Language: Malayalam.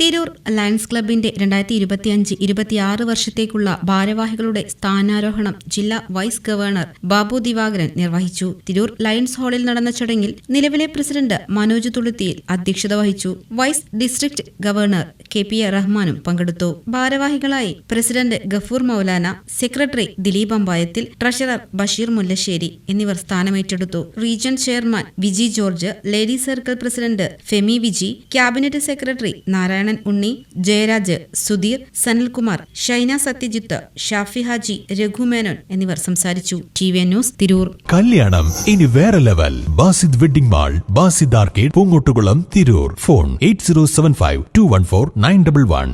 Tirur Lions ക്ലബിന്റെ രണ്ടായിരത്തി ഇരുപത്തിയഞ്ച് ഇരുപത്തിയാറ് വർഷത്തേക്കുള്ള ഭാരവാഹികളുടെ സ്ഥാനാരോഹണം ജില്ലാ വൈസ് ഗവർണർ ബാബു ദിവാകരൻ നിർവഹിച്ചു. തിരൂർ ലയൺസ് ഹാളിൽ നടന്ന ചടങ്ങിൽ നിലവിലെ പ്രസിഡന്റ് മനോജ് തുളുത്തിയിൽ അധ്യക്ഷത വഹിച്ചു. Vice district governor K P A റഹ്മാനും പങ്കെടുത്തു. ഭാരവാഹികളായി president Gafoor Moulana secretary Dileep Ambayathil treasurer Basheer Mullassery എന്നിവർ സ്ഥാനമേറ്റെടുത്തു. Region chairman Viji George lady circle president Femi Viji cabinet secretary Narayanan Unni Jayaraj Sudheer Sanalkumar Shaina Satyajith Shafi Haji Raghumenon എന്നിവർ സംസാരിച്ചു. T V news Tirur. കല്യാണം ഇനി വേറെ level. Basid wedding mall Basid arcade Poongottukulam Tirur. Phone eight zero seven five two one four nine double one.